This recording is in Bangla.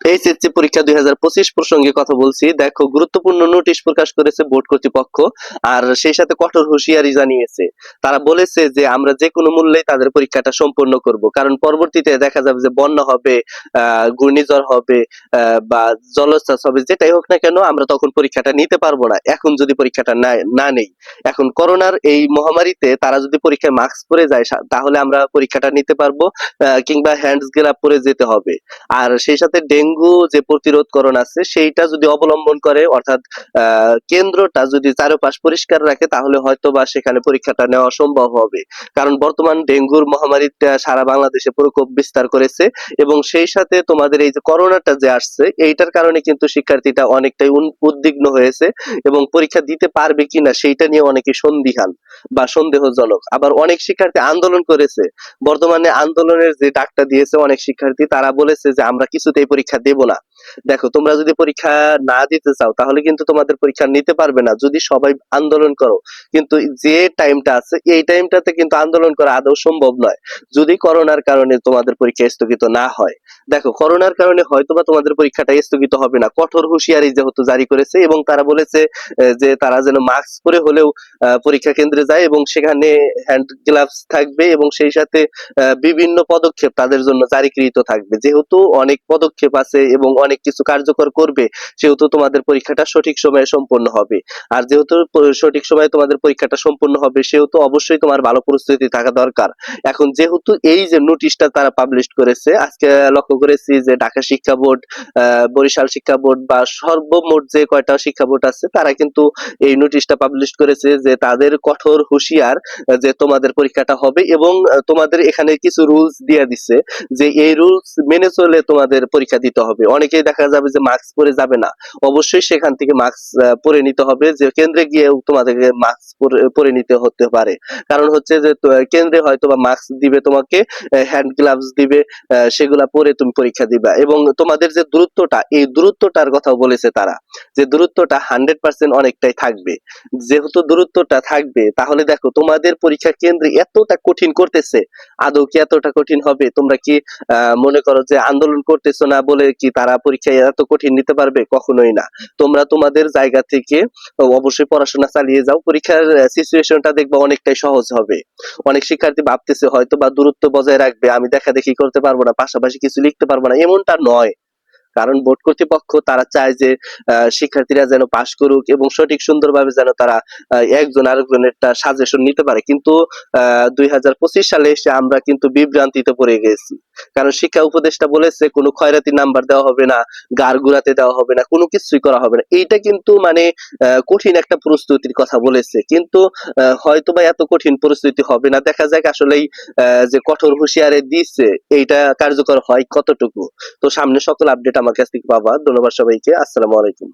এইচএসসি পরীক্ষা দুই হাজার পঁচিশ প্রসঙ্গে কথা বলছি। দেখো, গুরুত্বপূর্ণ নোটিশ প্রকাশ করেছে বোর্ড কর্তৃপক্ষ আর সেই সাথে কঠোর হুঁশিয়ারি জানিয়েছে। তারা বলেছে যে, আমরা যে কোনো মূল্যে তাদের পরীক্ষাটা সম্পন্ন করব। কারণ পরবর্তীতে দেখা যাবে যে, বন্যা হবে ঘূর্ণিঝড় হবে বা জলোচ্ছ্বাস হবে, যেটাই হোক না কেন, আমরা তখন পরীক্ষাটা নিতে পারব না। এখন যদি পরীক্ষাটা না নেই। এখন করোনার এই মহামারীতে তারা যদি পরীক্ষায় মাস্ক পরে যায় তাহলে আমরা পরীক্ষাটা নিতে পারব কিংবা হ্যান্ডস গ্লাভ পরে যেতে হবে। আর সেই সাথে ডেঙ্গু যে প্রতিরোধকরণ আছে, সেইটা যদি অবলম্বন করে, অর্থাৎ কেন্দ্রটা যদি চারপাশ পরিষ্কার রাখে, তাহলে হয়তো বা সেখানে পরীক্ষাটা নেওয়া সম্ভব হবে। কারণ বর্তমান ডেঙ্গুর মহামারীটা সারা বাংলাদেশে প্রকোপ বিস্তার করেছে এবং সেই সাথে তোমাদের এই যে করোনাটা যে আসছে, এইটার কারণে কিন্তু শিক্ষার্থীটা অনেকটাই উদ্বিগ্ন হয়েছে এবং পরীক্ষা দিতে পারবে কিনা, সেইটা নিয়ে অনেকে সন্দিহান বা সন্দেহজনক। আবার অনেক শিক্ষার্থী আন্দোলন করেছে। বর্তমানে আন্দোলনের যে ডাকটা দিয়েছে অনেক শিক্ষার্থী, তারা বলেছে যে, আমরা কিছুতেই পরীক্ষা দেব না। দেখো, তোমরা যদি পরীক্ষা না দিতে চাও, তাহলে কিন্তু তোমাদের পরীক্ষা নিতে পারবে না। যদি সবাই আন্দোলন করো, কিন্তু যে টাইমটা আছে, এই টাইমটাতে কিন্তু আন্দোলন করা আদৌ সম্ভব নয়। যদি করোনার কারণে তোমাদের পরীক্ষা স্থগিত না হয়, দেখো, করোনার কারণে হয়তোবা তোমাদের পরীক্ষাটা স্থগিত হবে না। কঠোর হুঁশিয়ারি যেহেতু জারি করেছে এবং তারা বলেছে যে তারা যেন মাস্ক পরে হলেও পরীক্ষা কেন্দ্রে যায় এবং সেখানে হ্যান্ড গ্লাভস থাকবে এবং সেই সাথে বিভিন্ন পদক্ষেপ তাদের জন্য জারিকৃত থাকবে। যেহেতু অনেক পদক্ষেপ আছে এবং অনেক কিছু কার্যকর করবে, সেহেতু তোমাদের পরীক্ষাটা সঠিক সময়ে সম্পন্ন হবে। আর যেহেতু সঠিক সময়ে তোমাদের পরীক্ষাটা সম্পন্ন হবে, সেহেতু অবশ্যই তোমার ভালো প্রস্তুতি থাকা দরকার। এখন যেহেতু এই যে নোটিশটা তারা পাবলিশ করেছে, আজকে লক্ষ্য করেছি যে ঢাকা শিক্ষা বোর্ড বরিশাল শিক্ষা বোর্ড বা সর্বমোট যে কয়টা শিক্ষা বোর্ড আছে, তারা কিন্তু এই নোটিশটা পাবলিশ করেছে যে তাদের কঠোর হুঁশিয়ার যে তোমাদের পরীক্ষাটা হবে এবং তোমাদের এখানে কিছু রুলস দিয়ে দিছে যে এই রুলস মেনে চলে তোমাদের পরীক্ষা দিতে হবে। অনেকেই দেখা যাবে যে মাস্ক পরে যাবে না। অবশ্যই সেখান থেকে মাস্ক পরে নিতে হবে যে কেন্দ্রে গিয়েও তোমাদেরকে মাস্ক পরে নিতে হতে পারে। কারণ হচ্ছে যে কেন্দ্রে হয়তো বা মাস্ক দিবে তোমাকে হ্যান্ড গ্লাভস দিবে সেগুলা পরে তুমি পরীক্ষা দিবা। এবং তোমাদের যে দূরত্বটা, এই দূরত্বটার কথাও বলেছে তারা। যে দূরত্বটা হান্ড্রেড পার্সেন্ট অনেকটাই থাকবে। যেহেতু দূরত্বটা থাকবে, তাহলে দেখো তোমাদের পরীক্ষা কেন্দ্রে এতটা কঠিন করতেছে। আদৌ কি এতটা কঠিন হবে? তোমরা কি মনে করো যে আন্দোলন করতেছো না বলে কি তারা পরীক্ষায় এত কঠিন নিতে পারবে? কখনোই না। তোমরা তোমাদের জায়গা থেকে অবশ্যই পড়াশোনা চালিয়ে যাও। পরীক্ষার সিচুয়েশনটা দেখব অনেকটাই সহজ হবে। অনেক শিক্ষার্থী ভাবতেছে হয়তো বা দূরত্ব বজায় রাখবে। আমি দেখা দেখি করতে পারব না, পাশাপাশি কিছু লিখতে পারব না। এমনটা নয়। কারণ বোর্ড কর্তৃপক্ষ তারা চায় যে শিক্ষার্থীরা যেন পাশ করুক এবং সঠিক সুন্দরভাবে যেন তারা একজন আরেকজনের সাজেশন নিতে পারে। কিন্তু দুই হাজার পঁচিশ সালে এসে আমরা কিন্তু বিভ্রান্তিতে পড়ে গেছি। কারণ শিক্ষা উপদেষ্টা বলেছে, কোনো খয়রাতি নাম্বার দেওয়া হবে না গার গুড়াতে দেওয়া হবে না, কোনো কিছুই করা হবে না। এইটা কিন্তু মানে কঠিন একটা প্রস্তুতির কথা বলেছে। কিন্তু হয়তো বা এত কঠিন পরিস্থিতি হবে না। দেখা যাক আসলেই যে কঠোর হুঁশিয়ারে দিচ্ছে এইটা কার্যকর হয় কতটুকু। তো সামনে সকল আপডেট আমার কাছ থেকে পাবা। ধন্যবাদ সবাইকে। আসসালামু আলাইকুম।